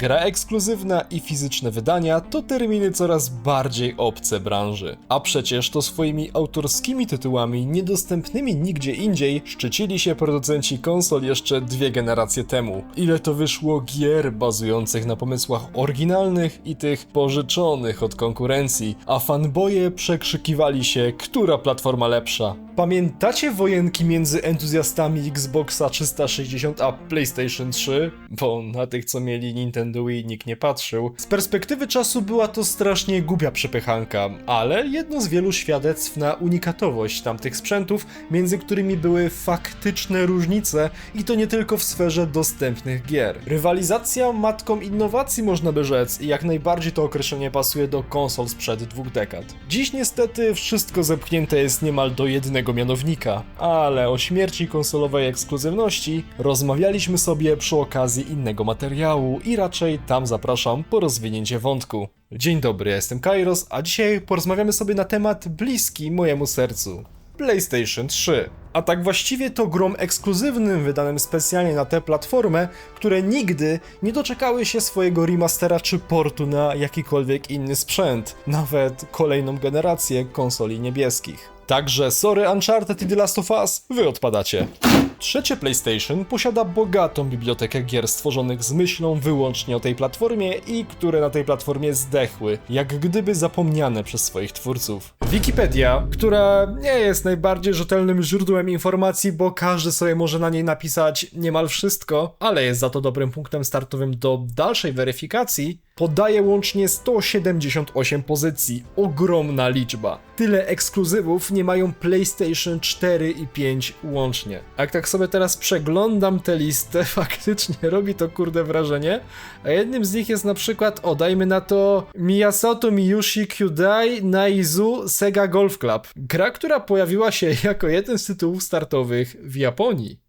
Gra ekskluzywna i fizyczne wydania to terminy coraz bardziej obce branży. A przecież to swoimi autorskimi tytułami, niedostępnymi nigdzie indziej, szczycili się producenci konsol jeszcze dwie generacje temu. Ile to wyszło gier bazujących na pomysłach oryginalnych i tych pożyczonych od konkurencji, a fanboje przekrzykiwali się, która platforma lepsza. Pamiętacie wojenki między entuzjastami Xboxa 360 a PlayStation 3? Bo na tych, co mieli Nintendo Wii, nikt nie patrzył. Z perspektywy czasu była to strasznie głupia przepychanka, ale jedno z wielu świadectw na unikatowość tamtych sprzętów, między którymi były faktyczne różnice i to nie tylko w sferze dostępnych gier. Rywalizacja matką innowacji można by rzec i jak najbardziej to określenie pasuje do konsol sprzed dwóch dekad. Dziś niestety wszystko zepchnięte jest niemal do jednego mianownika, ale o śmierci konsolowej ekskluzywności rozmawialiśmy sobie przy okazji innego materiału i raczej tam zapraszam po rozwinięcie wątku. Dzień dobry, ja jestem Kairos, a dzisiaj porozmawiamy sobie na temat bliski mojemu sercu. PlayStation 3. A tak właściwie to grom ekskluzywnym wydanym specjalnie na tę platformę, które nigdy nie doczekały się swojego remastera czy portu na jakikolwiek inny sprzęt, nawet kolejną generację konsoli niebieskich. Także sorry Uncharted i The Last of Us, wy odpadacie. Trzecie PlayStation posiada bogatą bibliotekę gier stworzonych z myślą wyłącznie o tej platformie i które na tej platformie zdechły, jak gdyby zapomniane przez swoich twórców. Wikipedia, która nie jest najbardziej rzetelnym źródłem informacji, bo każdy sobie może na niej napisać niemal wszystko, ale jest za to dobrym punktem startowym do dalszej weryfikacji, podaje łącznie 178 pozycji. Ogromna liczba. Tyle ekskluzywów nie mają PlayStation 4 i 5 łącznie. Jak tak sobie teraz przeglądam tę listę, faktycznie robi to kurde wrażenie. A jednym z nich jest na przykład, o dajmy na to Miyasato Miyushi Kyudai Naizu Sega Golf Club. Gra, która pojawiła się jako jeden z tytułów startowych w Japonii.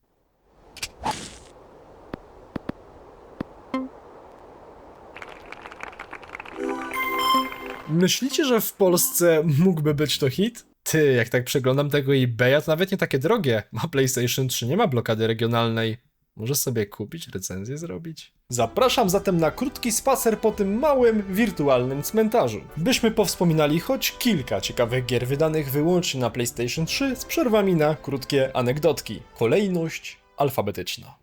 Myślicie, że w Polsce mógłby być to hit? Ty, jak tak przeglądam tego eBaya, to nawet nie takie drogie. Ma PlayStation 3, nie ma blokady regionalnej. Może sobie kupić, recenzję zrobić? Zapraszam zatem na krótki spacer po tym małym, wirtualnym cmentarzu. Byśmy powspominali choć kilka ciekawych gier wydanych wyłącznie na PlayStation 3 z przerwami na krótkie anegdotki. Kolejność alfabetyczna.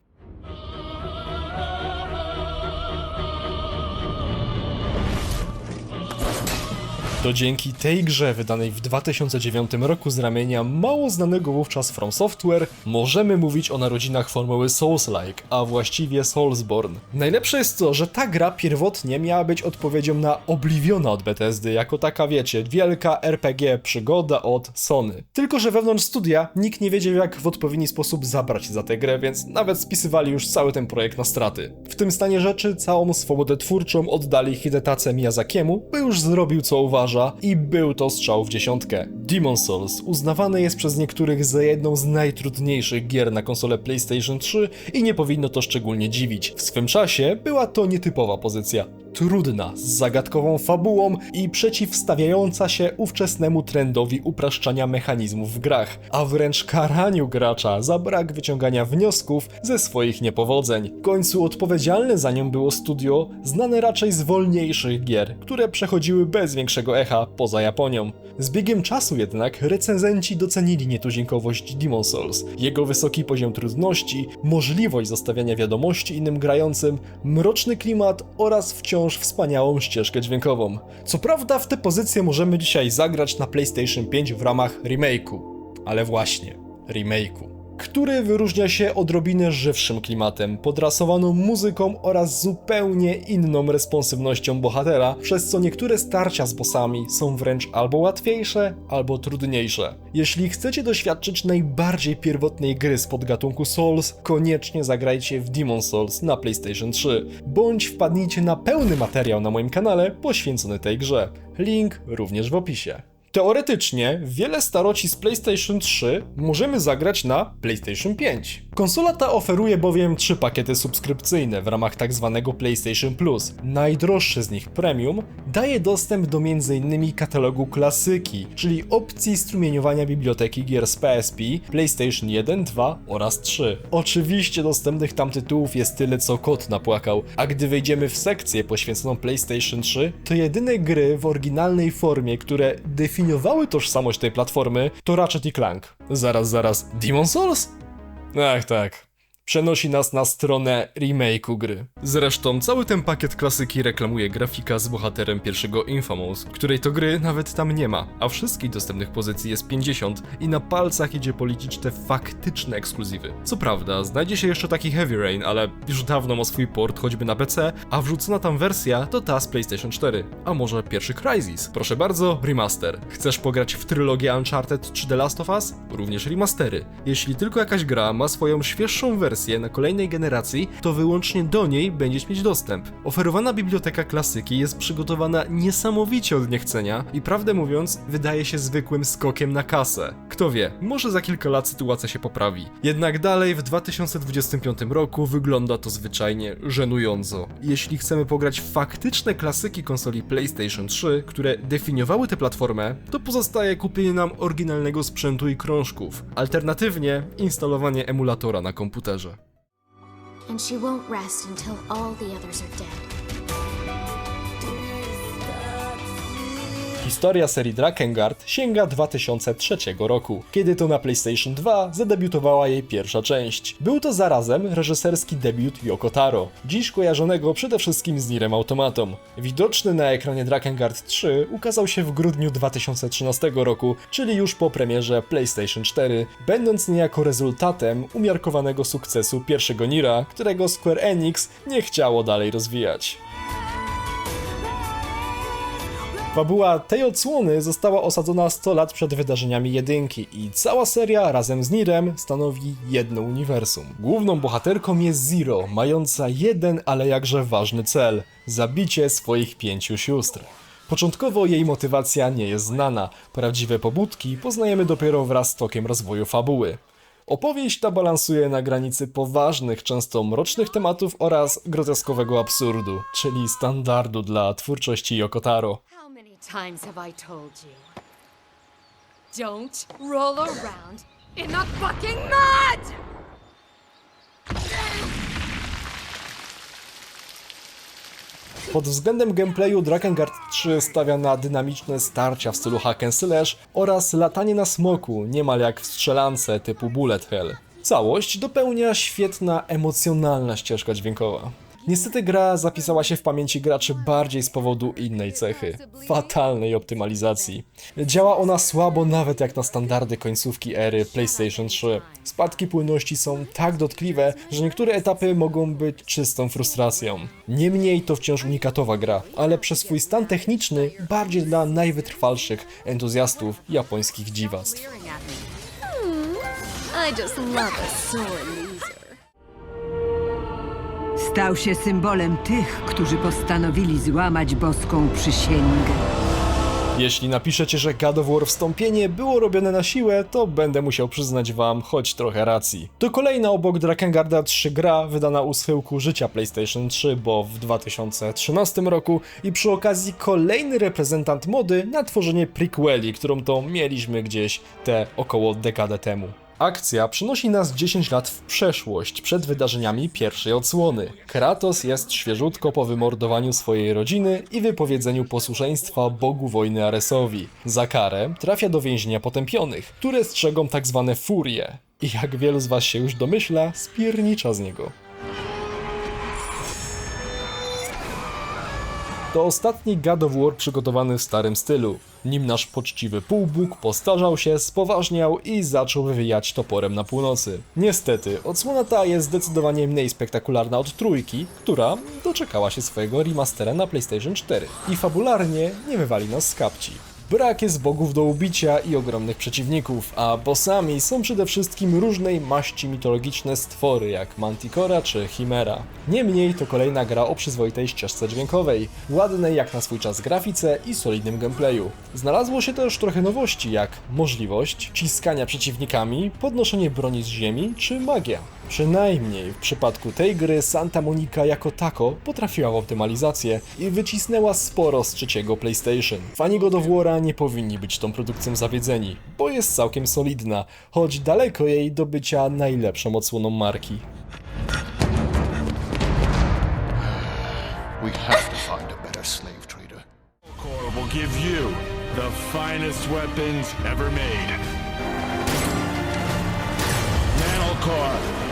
To dzięki tej grze wydanej w 2009 roku z ramienia mało znanego wówczas From Software możemy mówić o narodzinach formuły Souls-like, a właściwie Soulsborne. Najlepsze jest to, że ta gra pierwotnie miała być odpowiedzią na Obliviona od Bethesdy, jako taka wiecie, wielka RPG przygoda od Sony. Tylko, że wewnątrz studia nikt nie wiedział jak w odpowiedni sposób zabrać za tę grę, więc nawet spisywali już cały ten projekt na straty. W tym stanie rzeczy całą swobodę twórczą oddali Hidetace Miyazakiemu, by już zrobił co i był to strzał w dziesiątkę. Demon Souls uznawane jest przez niektórych za jedną z najtrudniejszych gier na konsolę PlayStation 3 i nie powinno to szczególnie dziwić. W swym czasie była to nietypowa pozycja. Trudna, z zagadkową fabułą i przeciwstawiająca się ówczesnemu trendowi upraszczania mechanizmów w grach, a wręcz karaniu gracza za brak wyciągania wniosków ze swoich niepowodzeń. W końcu odpowiedzialne za nią było studio znane raczej z wolniejszych gier, które przechodziły bez większego echa poza Japonią. Z biegiem czasu jednak recenzenci docenili nietuzinkowość Demon Souls, jego wysoki poziom trudności, możliwość zostawiania wiadomości innym grającym, mroczny klimat oraz wciąż wspaniałą ścieżkę dźwiękową. Co prawda w tę pozycję możemy dzisiaj zagrać na PlayStation 5 w ramach remake'u, ale właśnie, remake'u który wyróżnia się odrobinę żywszym klimatem, podrasowaną muzyką oraz zupełnie inną responsywnością bohatera, przez co niektóre starcia z bossami są wręcz albo łatwiejsze, albo trudniejsze. Jeśli chcecie doświadczyć najbardziej pierwotnej gry z podgatunku Souls, koniecznie zagrajcie w Demon Souls na PlayStation 3, bądź wpadnijcie na pełny materiał na moim kanale poświęcony tej grze. Link również w opisie. Teoretycznie wiele staroci z PlayStation 3 możemy zagrać na PlayStation 5. Konsola ta oferuje bowiem trzy pakiety subskrypcyjne w ramach tzw. PlayStation Plus. Najdroższy z nich Premium daje dostęp do m.in. katalogu klasyki, czyli opcji strumieniowania biblioteki gier z PSP, PlayStation 1, 2 oraz 3. Oczywiście dostępnych tam tytułów jest tyle co kot napłakał, a gdy wejdziemy w sekcję poświęconą PlayStation 3, to jedyne gry w oryginalnej formie, które definiowały tożsamość tej platformy, to Ratchet i Clank. Zaraz, zaraz, Demon Souls? Ach tak. Przenosi nas na stronę remake'u gry. Zresztą cały ten pakiet klasyki reklamuje grafika z bohaterem pierwszego Infamous, której to gry nawet tam nie ma, a wszystkich dostępnych pozycji jest 50 i na palcach idzie policzyć te faktyczne ekskluzywy. Co prawda, znajdzie się jeszcze taki Heavy Rain, ale już dawno ma swój port choćby na PC, a wrzucona tam wersja to ta z PlayStation 4. A może pierwszy Crysis? Proszę bardzo, remaster. Chcesz pograć w trylogię Uncharted czy The Last of Us? Również remastery. Jeśli tylko jakaś gra ma swoją świeższą wersję na kolejnej generacji, to wyłącznie do niej będziesz mieć dostęp. Oferowana biblioteka klasyki jest przygotowana niesamowicie od niechcenia i prawdę mówiąc, wydaje się zwykłym skokiem na kasę. Kto wie, może za kilka lat sytuacja się poprawi. Jednak dalej w 2025 roku wygląda to zwyczajnie żenująco. Jeśli chcemy pograć faktyczne klasyki konsoli PlayStation 3, które definiowały tę platformę, to pozostaje kupienie nam oryginalnego sprzętu i krążków. Alternatywnie instalowanie emulatora na komputerze. And she won't rest until all the others are dead. Historia serii Drakengard sięga 2003 roku, kiedy to na PlayStation 2 zadebiutowała jej pierwsza część. Był to zarazem reżyserski debiut Yoko Taro, dziś kojarzonego przede wszystkim z Nirem Automatom. Widoczny na ekranie Drakengard 3 ukazał się w grudniu 2013 roku, czyli już po premierze PlayStation 4, będąc niejako rezultatem umiarkowanego sukcesu pierwszego Nira, którego Square Enix nie chciało dalej rozwijać. Fabuła tej odsłony została osadzona 100 lat przed wydarzeniami jedynki i cała seria razem z Nirem stanowi jedno uniwersum. Główną bohaterką jest Zero, mająca jeden, ale jakże ważny cel – zabicie swoich pięciu sióstr. Początkowo jej motywacja nie jest znana, prawdziwe pobudki poznajemy dopiero wraz z tokiem rozwoju fabuły. Opowieść ta balansuje na granicy poważnych, często mrocznych tematów oraz groteskowego absurdu, czyli standardu dla twórczości Yoko Taro. How many times have I told you? Don't roll around in the fucking mud! Pod względem gameplayu Drakengard 3 stawia na dynamiczne starcia w stylu hack and slash oraz latanie na smoku, niemal jak w strzelance typu Bullet Hell. Całość dopełnia świetna, emocjonalna ścieżka dźwiękowa. Niestety gra zapisała się w pamięci graczy bardziej z powodu innej cechy fatalnej optymalizacji. Działa ona słabo nawet jak na standardy końcówki ery PlayStation 3. Spadki płynności są tak dotkliwe, że niektóre etapy mogą być czystą frustracją. Niemniej to wciąż unikatowa gra, ale przez swój stan techniczny bardziej dla najwytrwalszych entuzjastów japońskich dziwactw. Me. I just love a loser. Stał się symbolem tych, którzy postanowili złamać boską przysięgę. Jeśli napiszecie, że God of War wstąpienie było robione na siłę, to będę musiał przyznać wam choć trochę racji. To kolejna obok Drakengarda 3 gra wydana u schyłku życia PlayStation 3, bo w 2013 roku i przy okazji kolejny reprezentant mody na tworzenie prequeli, którą to mieliśmy gdzieś te około dekadę temu. Akcja przenosi nas 10 lat w przeszłość, przed wydarzeniami pierwszej odsłony. Kratos jest świeżutko po wymordowaniu swojej rodziny i wypowiedzeniu posłuszeństwa bogu wojny Aresowi. Za karę trafia do więzienia potępionych, które strzegą tak zwane furie. I jak wielu z was się już domyśla, spiernicza z niego. To ostatni God of War przygotowany w starym stylu. Nim nasz poczciwy półbóg postarzał się, spoważniał i zaczął wywijać toporem na północy. Niestety, odsłona ta jest zdecydowanie mniej spektakularna od trójki, która doczekała się swojego remastera na PlayStation 4 i fabularnie nie wywali nas z kapci. Brak jest bogów do ubicia i ogromnych przeciwników, a bossami są przede wszystkim różnej maści mitologiczne stwory jak Manticora czy Chimera. Niemniej to kolejna gra o przyzwoitej ścieżce dźwiękowej, ładnej jak na swój czas grafice i solidnym gameplayu. Znalazło się też trochę nowości jak możliwość ciskania przeciwnikami, podnoszenie broni z ziemi czy magia. Przynajmniej w przypadku tej gry Santa Monica jako tako potrafiła w optymalizację i wycisnęła sporo z trzeciego PlayStation. Fani God of War'a nie powinni być tą produkcją zawiedzeni, bo jest całkiem solidna, choć daleko jej do bycia najlepszą odsłoną marki. We have to find a better slave trader. Corps will give you the finest weapons ever made. Manalcore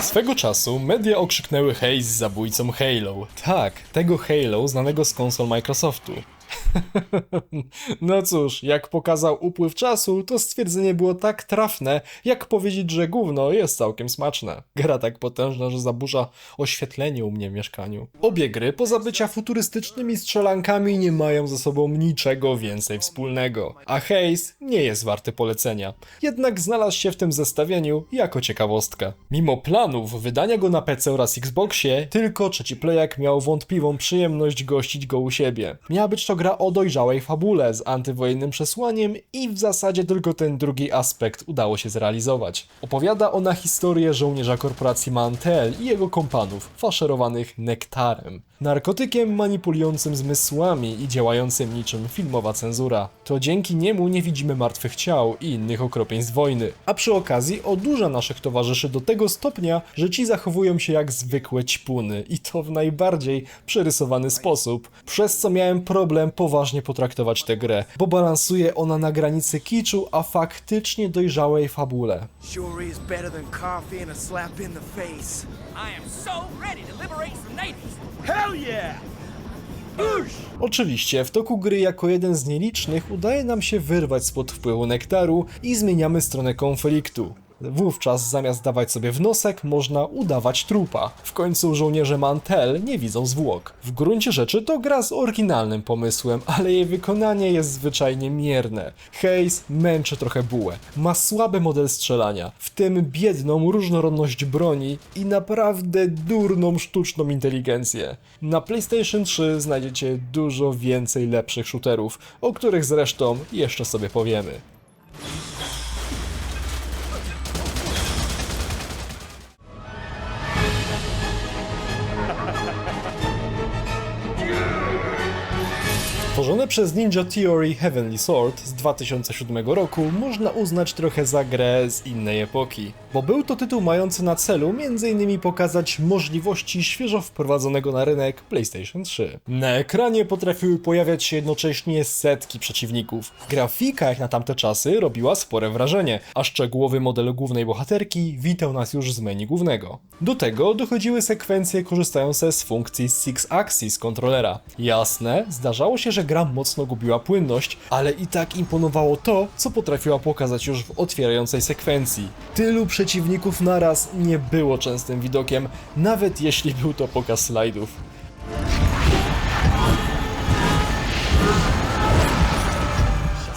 Swego czasu media okrzyknęły hej z zabójcą Halo. Tak, tego Halo znanego z konsol Microsoftu. no cóż, jak pokazał upływ czasu, to stwierdzenie było tak trafne, jak powiedzieć, że gówno jest całkiem smaczne. Gra tak potężna, że zaburza oświetlenie u mnie w mieszkaniu. Obie gry, poza bycia futurystycznymi strzelankami, nie mają ze sobą niczego więcej wspólnego. A Haze nie jest warty polecenia. Jednak znalazł się w tym zestawieniu jako ciekawostka. Mimo planów wydania go na PC oraz Xboxie, tylko trzeci playek miał wątpliwą przyjemność gościć go u siebie. Miała być to gra o dojrzałej fabule z antywojennym przesłaniem i w zasadzie tylko ten drugi aspekt udało się zrealizować. Opowiada ona historię żołnierza korporacji Mantel i jego kompanów, faszerowanych nektarem. Narkotykiem manipulującym zmysłami i działającym niczym filmowa cenzura. To dzięki niemu nie widzimy martwych ciał i innych okropieństw wojny. A przy okazji odurza naszych towarzyszy do tego stopnia, że ci zachowują się jak zwykłe ćpuny i to w najbardziej przerysowany sposób, przez co miałem problem poważnie potraktować tę grę, bo balansuje ona na granicy kiczu, a faktycznie dojrzałej fabule. Sure is better than coffee and a slap in the face. I am so ready to liberate some natives. Hell yeah! Oczywiście, w toku gry jako jeden z nielicznych udaje nam się wyrwać spod wpływu nektaru i zmieniamy stronę konfliktu. Wówczas zamiast dawać sobie wnosek, można udawać trupa. W końcu żołnierze Mantel nie widzą zwłok. W gruncie rzeczy to gra z oryginalnym pomysłem, ale jej wykonanie jest zwyczajnie mierne. Hayes męczy trochę bułę. Ma słaby model strzelania, w tym biedną różnorodność broni i naprawdę durną sztuczną inteligencję. Na PlayStation 3 znajdziecie dużo więcej lepszych shooterów, o których zresztą jeszcze sobie powiemy. Tworzone przez Ninja Theory Heavenly Sword z 2007 roku można uznać trochę za grę z innej epoki, bo był to tytuł mający na celu m.in. pokazać możliwości świeżo wprowadzonego na rynek PlayStation 3. Na ekranie potrafiły pojawiać się jednocześnie setki przeciwników. Grafika jak na tamte czasy robiła spore wrażenie, a szczegółowy model głównej bohaterki witał nas już z menu głównego. Do tego dochodziły sekwencje korzystające z funkcji Six Axis kontrolera. Jasne, zdarzało się, że gra mocno gubiła płynność, ale i tak imponowało to, co potrafiła pokazać już w otwierającej sekwencji. Tylu przeciwników naraz nie było częstym widokiem, nawet jeśli był to pokaz slajdów.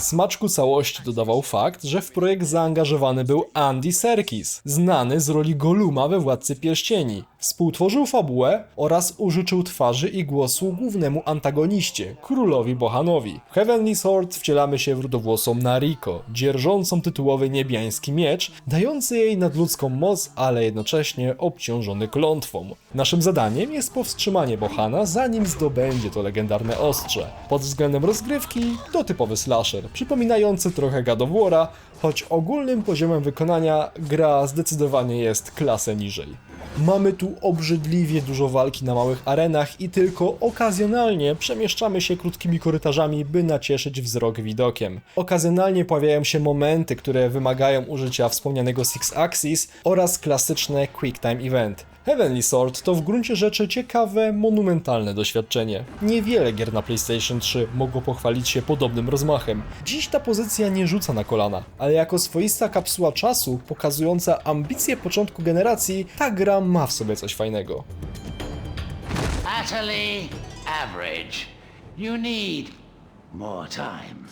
Smaczku całości dodawał fakt, że w projekt zaangażowany był Andy Serkis, znany z roli Goluma we Władcy Pierścieni. Współtworzył fabułę oraz użyczył twarzy i głosu głównemu antagoniście, królowi Bohanowi. W Heavenly Sword wcielamy się w rudowłosą Nariko, dzierżącą tytułowy niebiański miecz, dający jej nadludzką moc, ale jednocześnie obciążony klątwą. Naszym zadaniem jest powstrzymanie Bohana, zanim zdobędzie to legendarne ostrze. Pod względem rozgrywki to typowy slasher, przypominający trochę God of War'a, choć ogólnym poziomem wykonania gra zdecydowanie jest klasę niżej. Mamy tu obrzydliwie dużo walki na małych arenach i tylko okazjonalnie przemieszczamy się krótkimi korytarzami, by nacieszyć wzrok widokiem. Okazjonalnie pojawiają się momenty, które wymagają użycia wspomnianego Six Axis oraz klasyczne Quick Time Event. Heavenly Sword to w gruncie rzeczy ciekawe, monumentalne doświadczenie. Niewiele gier na PlayStation 3 mogło pochwalić się podobnym rozmachem. Dziś ta pozycja nie rzuca na kolana, ale jako swoista kapsuła czasu pokazująca ambicje początku generacji, ta gra ma w sobie coś fajnego. utterly average. You need more time.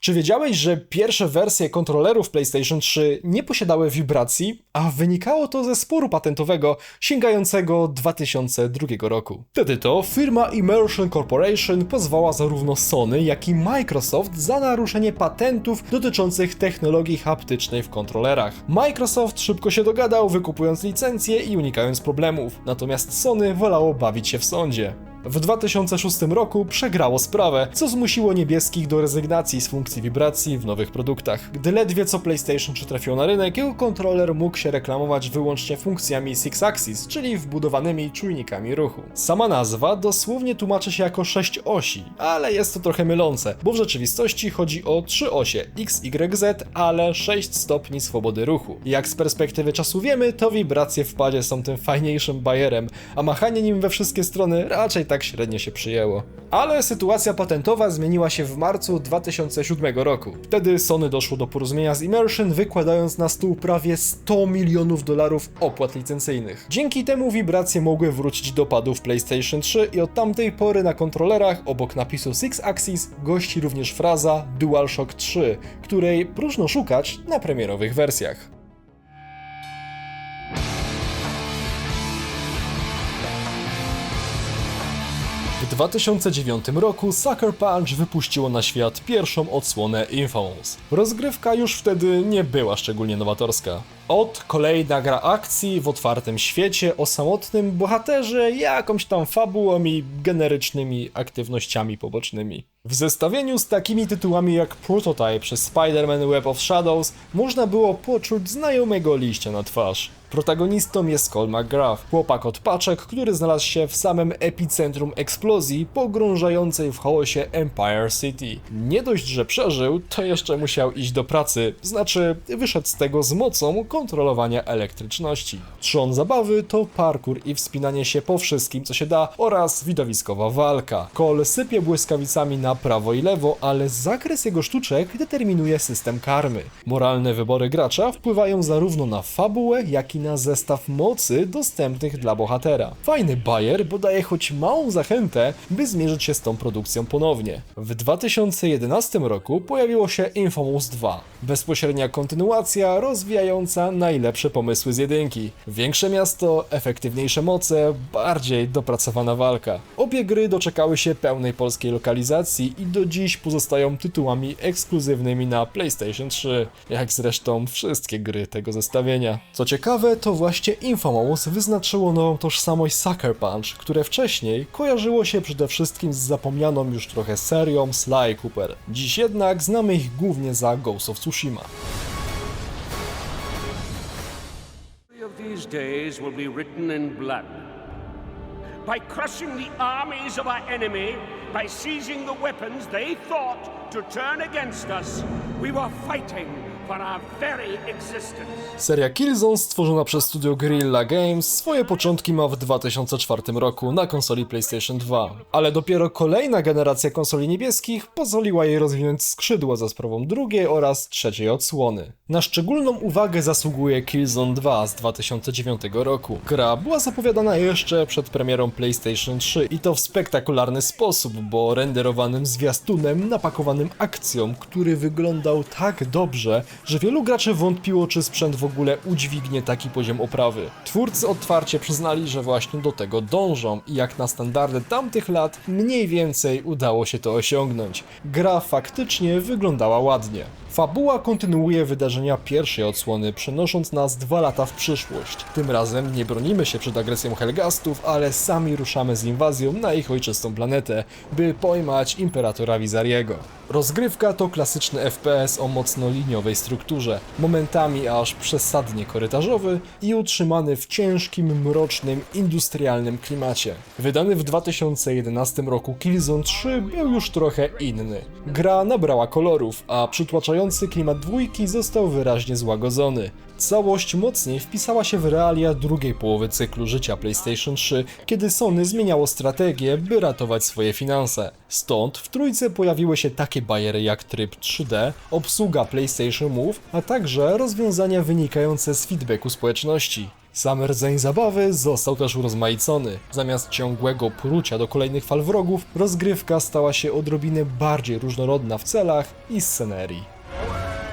Czy wiedziałeś, że pierwsze wersje kontrolerów PlayStation 3 nie posiadały wibracji, a wynikało to ze sporu patentowego sięgającego 2002 roku? Wtedy to firma Immersion Corporation pozwała zarówno Sony, jak i Microsoft za naruszenie patentów dotyczących technologii haptycznej w kontrolerach. Microsoft szybko się dogadał, wykupując licencje i unikając problemów, natomiast Sony wolało bawić się w sądzie. W 2006 roku przegrało sprawę, co zmusiło niebieskich do rezygnacji z funkcji wibracji w nowych produktach. Gdy ledwie co PlayStation 3 trafiło na rynek, jego kontroler mógł się reklamować wyłącznie funkcjami Six Axis, czyli wbudowanymi czujnikami ruchu. Sama nazwa dosłownie tłumaczy się jako 6 osi, ale jest to trochę mylące, bo w rzeczywistości chodzi o 3 osie X, Y, Z, ale 6 stopni swobody ruchu. Jak z perspektywy czasu wiemy, to wibracje w padzie są tym fajniejszym bajerem, a machanie nim we wszystkie strony raczej tak średnio się przyjęło. Ale sytuacja patentowa zmieniła się w marcu 2007 roku. Wtedy Sony doszło do porozumienia z Immersion, wykładając na stół prawie 100 milionów dolarów opłat licencyjnych. Dzięki temu wibracje mogły wrócić do padów PlayStation 3 i od tamtej pory na kontrolerach obok napisu Six Axis gości również fraza DualShock 3, której próżno szukać na premierowych wersjach. 2009 roku Sucker Punch wypuściło na świat pierwszą odsłonę Infamous. Rozgrywka już wtedy nie była szczególnie nowatorska. Od kolejna gra akcji w otwartym świecie o samotnym bohaterze, jakąś tam fabułą i generycznymi aktywnościami pobocznymi. W zestawieniu z takimi tytułami jak Prototype czy Spider-Man Web of Shadows można było poczuć znajomego liścia na twarz. Protagonistą jest Cole McGrath, chłopak od paczek, który znalazł się w samym epicentrum eksplozji pogrążającej w chaosie Empire City. Nie dość, że przeżył, to jeszcze musiał iść do pracy, znaczy wyszedł z tego z mocą kontrolowania elektryczności. Trzon zabawy to parkour i wspinanie się po wszystkim, co się da oraz widowiskowa walka. Cole sypie błyskawicami na prawo i lewo, ale zakres jego sztuczek determinuje system karmy. Moralne wybory gracza wpływają zarówno na fabułę, jak i na zestaw mocy dostępnych dla bohatera. Fajny bajer, bo daje choć małą zachętę, by zmierzyć się z tą produkcją ponownie. W 2011 roku pojawiło się Infamous 2, bezpośrednia kontynuacja rozwijająca najlepsze pomysły z jedynki. Większe miasto, efektywniejsze moce, bardziej dopracowana walka. Obie gry doczekały się pełnej polskiej lokalizacji i do dziś pozostają tytułami ekskluzywnymi na PlayStation 3, jak zresztą wszystkie gry tego zestawienia. Co ciekawe, to właśnie Infamous wyznaczyło nową tożsamość Sucker Punch, które wcześniej kojarzyło się przede wszystkim z zapomnianą już trochę serią Sly Cooper. Dziś jednak znamy ich głównie za Ghost of Tsushima. these days will be written in blood. By crushing the armies of our enemy, by seizing the weapons they thought to turn against us, we were fighting Seria Killzone stworzona przez studio Guerrilla Games swoje początki ma w 2004 roku na konsoli PlayStation 2, ale dopiero kolejna generacja konsoli niebieskich pozwoliła jej rozwinąć skrzydła za sprawą drugiej oraz trzeciej odsłony. Na szczególną uwagę zasługuje Killzone 2 z 2009 roku. Gra była zapowiadana jeszcze przed premierą PlayStation 3 i to w spektakularny sposób, bo renderowanym zwiastunem napakowanym akcją, który wyglądał tak dobrze, że wielu graczy wątpiło, czy sprzęt w ogóle udźwignie taki poziom oprawy. Twórcy otwarcie przyznali, że właśnie do tego dążą i jak na standardy tamtych lat, mniej więcej udało się to osiągnąć. Gra faktycznie wyglądała ładnie. Fabuła kontynuuje wydarzenia pierwszej odsłony, przenosząc nas dwa lata w przyszłość. Tym razem nie bronimy się przed agresją Helgastów, ale sami ruszamy z inwazją na ich ojczystą planetę, by pojmać Imperatora Wizariego. Rozgrywka to klasyczny FPS o mocno liniowej strukturze, momentami aż przesadnie korytarzowy i utrzymany w ciężkim, mrocznym, industrialnym klimacie. Wydany w 2011 roku Killzone 3 był już trochę inny. Gra nabrała kolorów, a przytłaczający klimat dwójki został wyraźnie złagodzony. Całość mocniej wpisała się w realia drugiej połowy cyklu życia PlayStation 3, kiedy Sony zmieniało strategię, by ratować swoje finanse. Stąd w trójce pojawiły się takie bajery jak tryb 3D, obsługa PlayStation Move, a także rozwiązania wynikające z feedbacku społeczności. Sam rdzeń zabawy został też urozmaicony. Zamiast ciągłego prucia do kolejnych fal wrogów, rozgrywka stała się odrobinę bardziej różnorodna w celach i scenerii. Away!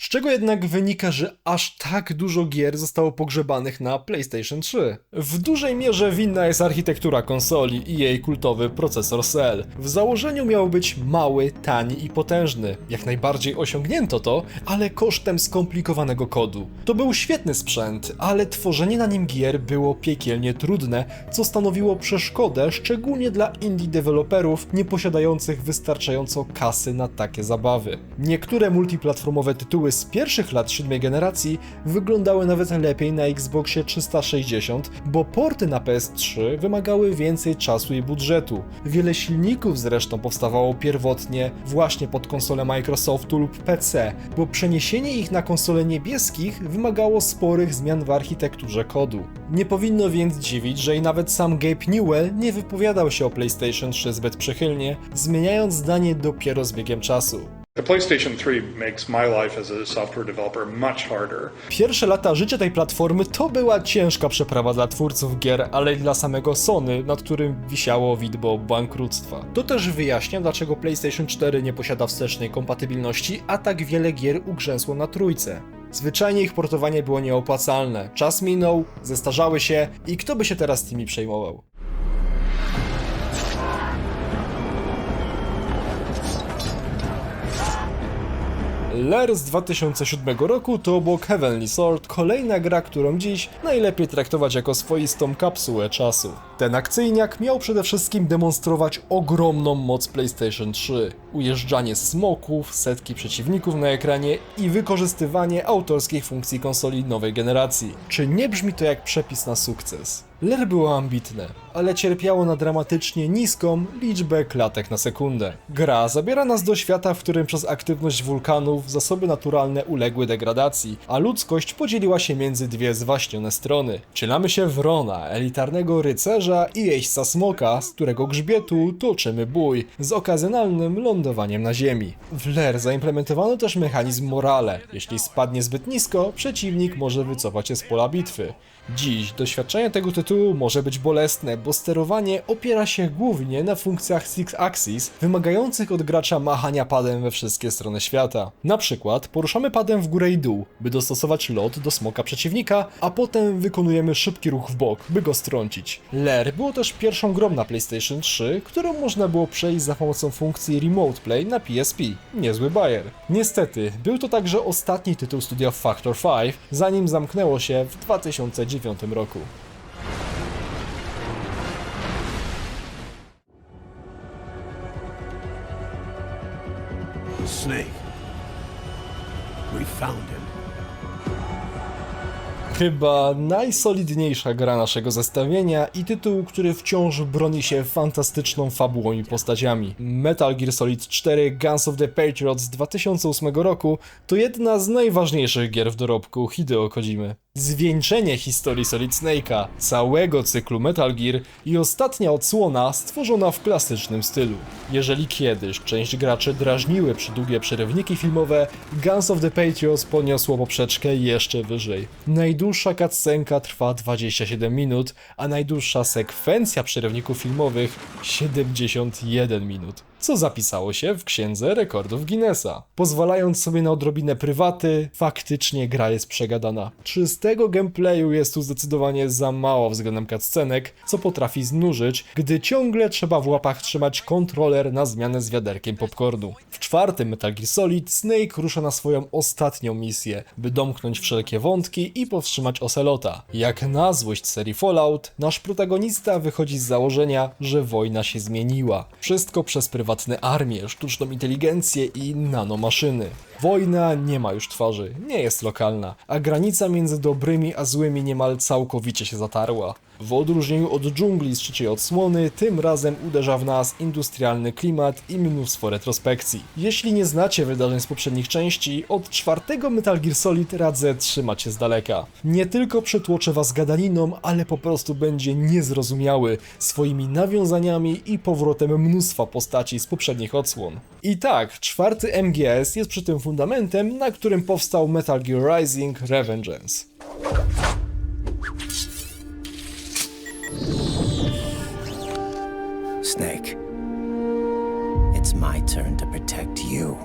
Z czego jednak wynika, że aż tak dużo gier zostało pogrzebanych na PlayStation 3? W dużej mierze winna jest architektura konsoli i jej kultowy procesor Cell. W założeniu miał być mały, tani i potężny. Jak najbardziej osiągnięto to, ale kosztem skomplikowanego kodu. To był świetny sprzęt, ale tworzenie na nim gier było piekielnie trudne, co stanowiło przeszkodę szczególnie dla indie deweloperów nie posiadających wystarczająco kasy na takie zabawy. Niektóre multiplatformowe tytuły z pierwszych lat siódmej generacji wyglądały nawet lepiej na Xboxie 360, bo porty na PS3 wymagały więcej czasu i budżetu. Wiele silników zresztą powstawało pierwotnie właśnie pod konsole Microsoftu lub PC, bo przeniesienie ich na konsole niebieskich wymagało sporych zmian w architekturze kodu. Nie powinno więc dziwić, że i nawet sam Gabe Newell nie wypowiadał się o PlayStation 3 zbyt przychylnie, zmieniając zdanie dopiero z biegiem czasu. The PlayStation 3 makes my life as a software developer much harder. Pierwsze lata życia tej platformy to była ciężka przeprawa dla twórców gier, ale i dla samego Sony, nad którym wisiało widmo bankructwa. To też wyjaśnia, dlaczego PlayStation 4 nie posiada wstecznej kompatybilności, a tak wiele gier ugrzęsło na trójce. Zwyczajnie ich portowanie było nieopłacalne. Czas minął, zestarzały się i kto by się teraz tymi przejmował? Lair z 2007 roku to obok Heavenly Sword kolejna gra, którą dziś najlepiej traktować jako swoistą kapsułę czasu. Ten akcyjniak miał przede wszystkim demonstrować ogromną moc PlayStation 3, ujeżdżanie smoków, setki przeciwników na ekranie i wykorzystywanie autorskich funkcji konsoli nowej generacji. Czy nie brzmi to jak przepis na sukces? Lair było ambitne, ale cierpiało na dramatycznie niską liczbę klatek na sekundę. Gra zabiera nas do świata, w którym przez aktywność wulkanów zasoby naturalne uległy degradacji, a ludzkość podzieliła się między dwie zwaśnione strony. Wcielamy się w Rona, elitarnego rycerza i jeźdźca smoka, z którego grzbietu toczymy bój, z okazjonalnym lądowaniem na ziemi. W Lair zaimplementowano też mechanizm morale. Jeśli spadnie zbyt nisko, przeciwnik może wycofać się z pola bitwy. Dziś doświadczenie tego tytułu może być bolesne, bo sterowanie opiera się głównie na funkcjach Six Axis, wymagających od gracza machania padem we wszystkie strony świata. Na przykład poruszamy padem w górę i dół, by dostosować lot do smoka przeciwnika, a potem wykonujemy szybki ruch w bok, by go strącić. Lair było też pierwszą grą na PlayStation 3, którą można było przejść za pomocą funkcji Remote Play na PSP. Niezły bajer. Niestety, był to także ostatni tytuł studia Factor 5, zanim zamknęło się w 2009 roku. Snake. We found him. Chyba najsolidniejsza gra naszego zestawienia i tytuł, który wciąż broni się fantastyczną fabułą i postaciami. Metal Gear Solid 4 Guns of the Patriot z 2008 roku to jedna z najważniejszych gier w dorobku Hideo Kojimy. Zwieńczenie historii Solid Snake'a, całego cyklu Metal Gear i ostatnia odsłona stworzona w klasycznym stylu. Jeżeli kiedyś część graczy drażniły przydługie przerywniki filmowe, Guns of the Patriots podniosło poprzeczkę jeszcze wyżej. Najdłuższa cutscenka trwa 27 minut, a najdłuższa sekwencja przerywników filmowych 71 minut co zapisało się w księdze rekordów Guinnessa. Pozwalając sobie na odrobinę prywaty, faktycznie gra jest przegadana. Czystego gameplayu jest tu zdecydowanie za mało względem cutscenek, co potrafi znużyć, gdy ciągle trzeba w łapach trzymać kontroler na zmianę z wiaderkiem popcornu. W czwartym Metal Gear Solid Snake rusza na swoją ostatnią misję, by domknąć wszelkie wątki i powstrzymać Ocelota. Jak na złość serii Fallout, nasz protagonista wychodzi z założenia, że wojna się zmieniła. Wszystko przez prywatne armię, sztuczną inteligencję i nanomaszyny. Wojna nie ma już twarzy, nie jest lokalna, a granica między dobrymi a złymi niemal całkowicie się zatarła. W odróżnieniu od dżungli z trzeciej odsłony, tym razem uderza w nas industrialny klimat i mnóstwo retrospekcji. Jeśli nie znacie wydarzeń z poprzednich części, od czwartego Metal Gear Solid radzę trzymać się z daleka. Nie tylko przytłoczę was gadaniną, ale po prostu będzie niezrozumiały swoimi nawiązaniami i powrotem mnóstwa postaci z poprzednich odsłon. I tak, czwarty MGS jest przy tym fundamentem, na którym powstał Metal Gear Rising Revengeance. Snake. It's my turn to protect you.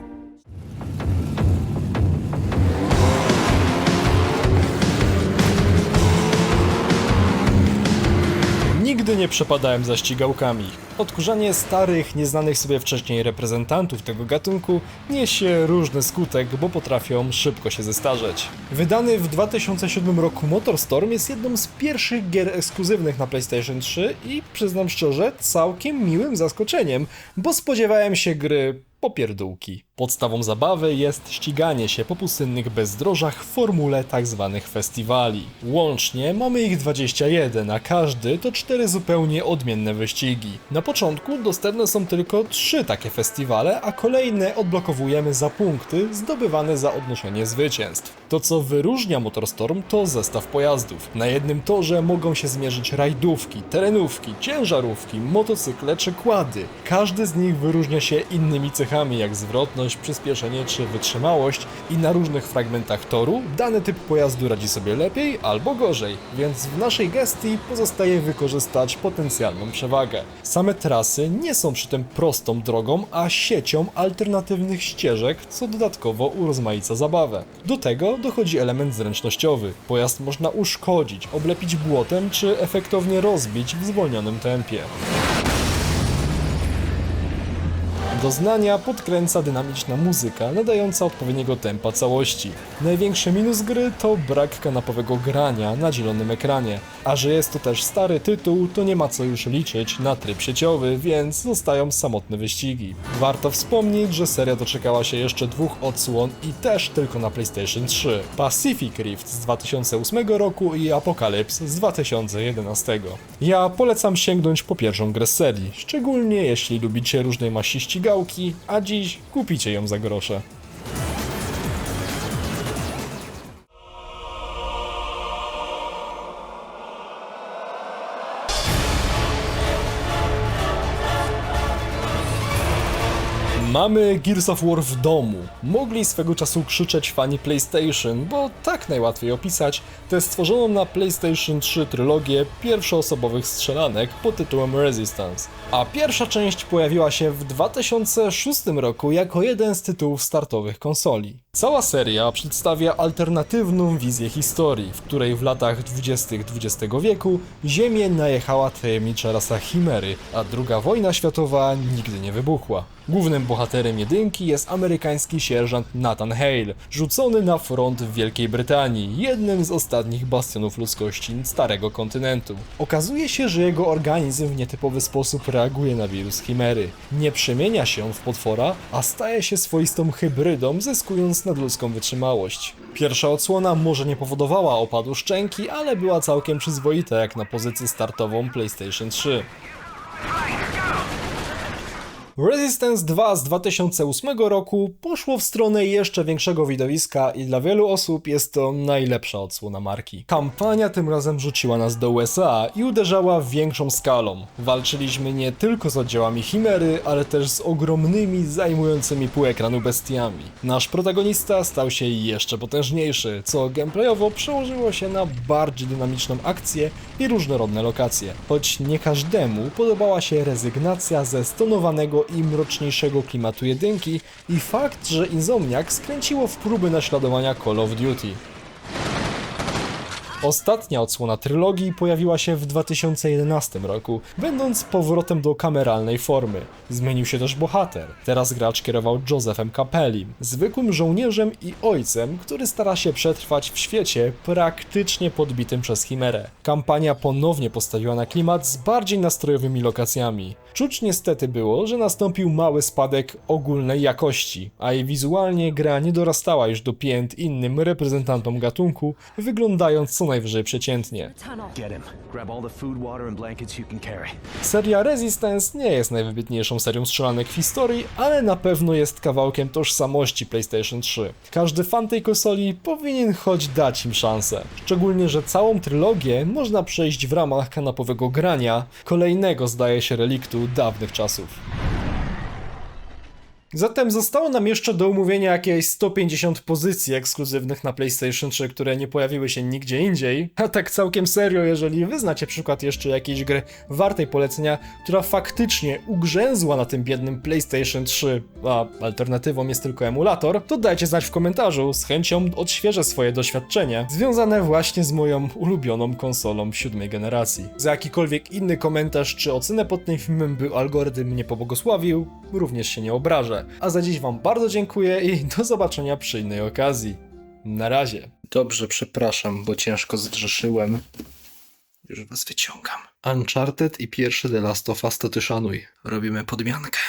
Nigdy nie przepadałem za ścigałkami. Odkurzanie starych, nieznanych sobie wcześniej reprezentantów tego gatunku niesie różny skutek, bo potrafią szybko się zestarzeć. Wydany w 2007 roku Motorstorm jest jedną z pierwszych gier ekskluzywnych na PlayStation 3 i przyznam szczerze, całkiem miłym zaskoczeniem, bo spodziewałem się gry popierdółki. Podstawą zabawy jest ściganie się po pustynnych bezdrożach w formule tzw. festiwali. Łącznie mamy ich 21, a każdy to cztery zupełnie odmienne wyścigi. Na początku dostępne są tylko trzy takie festiwale, a kolejne odblokowujemy za punkty zdobywane za odnoszenie zwycięstw. To co wyróżnia Motorstorm to zestaw pojazdów. Na jednym torze mogą się zmierzyć rajdówki, terenówki, ciężarówki, motocykle czy kłady. Każdy z nich wyróżnia się innymi cechami jak zwrotność, przyspieszenie czy wytrzymałość i na różnych fragmentach toru dany typ pojazdu radzi sobie lepiej albo gorzej, więc w naszej gestii pozostaje wykorzystać potencjalną przewagę. Same trasy nie są przy tym prostą drogą, a siecią alternatywnych ścieżek, co dodatkowo urozmaica zabawę. Do tego dochodzi element zręcznościowy. Pojazd można uszkodzić, oblepić błotem czy efektownie rozbić w zwolnionym tempie. Doznania podkręca dynamiczna muzyka, nadająca odpowiedniego tempa całości. Największy minus gry to brak kanapowego grania na zielonym ekranie, a że jest to też stary tytuł, to nie ma co już liczyć na tryb sieciowy, więc zostają samotne wyścigi. Warto wspomnieć, że seria doczekała się jeszcze dwóch odsłon i też tylko na PlayStation 3. Pacific Rift z 2008 roku i Apocalypse z 2011. Ja polecam sięgnąć po pierwszą grę serii, szczególnie jeśli lubicie różnej maści ścigałki, a dziś kupicie ją za grosze. Mamy Gears of War w domu. Mogli swego czasu krzyczeć fani PlayStation, bo tak najłatwiej opisać tę stworzoną na PlayStation 3 trylogię pierwszoosobowych strzelanek pod tytułem Resistance. A pierwsza część pojawiła się w 2006 roku jako jeden z tytułów startowych konsoli. Cała seria przedstawia alternatywną wizję historii, w której w latach 20. XX wieku Ziemię najechała tajemnicza rasa Chimery, a II wojna światowa nigdy nie wybuchła. Głównym bohaterem jedynki jest amerykański sierżant Nathan Hale, rzucony na front w Wielkiej Brytanii, jednym z ostatnich bastionów ludzkości starego kontynentu. Okazuje się, że jego organizm w nietypowy sposób reaguje na wirus Chimery. Nie przemienia się w potwora, a staje się swoistą hybrydą, zyskując nadludzką wytrzymałość. Pierwsza odsłona może nie powodowała opadu szczęki, ale była całkiem przyzwoita jak na pozycję startową PlayStation 3. Resistance 2 z 2008 roku poszło w stronę jeszcze większego widowiska i dla wielu osób jest to najlepsza odsłona marki. Kampania tym razem rzuciła nas do USA i uderzała większą skalą. Walczyliśmy nie tylko z oddziałami Chimery, ale też z ogromnymi, zajmującymi pół ekranu bestiami. Nasz protagonista stał się jeszcze potężniejszy, co gameplayowo przełożyło się na bardziej dynamiczną akcję i różnorodne lokacje. Choć nie każdemu podobała się rezygnacja ze stonowanego i mroczniejszego klimatu jedynki i fakt, że Insomniac skręciło w próby naśladowania Call of Duty. Ostatnia odsłona trylogii pojawiła się w 2011 roku, będąc powrotem do kameralnej formy. Zmienił się też bohater. Teraz gracz kierował Josephem Capellim, zwykłym żołnierzem i ojcem, który stara się przetrwać w świecie praktycznie podbitym przez Chimerę. Kampania ponownie postawiła na klimat z bardziej nastrojowymi lokacjami. Czuć niestety było, że nastąpił mały spadek ogólnej jakości, a jej wizualnie gra nie dorastała już do pięt innym reprezentantom gatunku, wyglądając co najwyżej przeciętnie. Seria Resistance nie jest najwybitniejszą serią strzelanek w historii, ale na pewno jest kawałkiem tożsamości PlayStation 3. Każdy fan tej konsoli powinien choć dać im szansę. Szczególnie, że całą trylogię można przejść w ramach kanapowego grania, kolejnego zdaje się reliktu dawnych czasów. Zatem zostało nam jeszcze do omówienia jakieś 150 pozycji ekskluzywnych na PlayStation 3, które nie pojawiły się nigdzie indziej. A tak całkiem serio, jeżeli wy znacie przykład jeszcze jakiejś gry wartej polecenia, która faktycznie ugrzęzła na tym biednym PlayStation 3, a alternatywą jest tylko emulator, to dajcie znać w komentarzu, z chęcią odświeżę swoje doświadczenie, związane właśnie z moją ulubioną konsolą siódmej generacji. Za jakikolwiek inny komentarz czy ocenę pod tym filmem, by algorytm mnie pobłogosławił, również się nie obrażę. A za dziś wam bardzo dziękuję i do zobaczenia przy innej okazji. Na razie. Dobrze, przepraszam, bo ciężko zgrzeszyłem. Już was wyciągam. Uncharted i pierwszy The Last of Us to ty szanuj. Robimy podmiankę.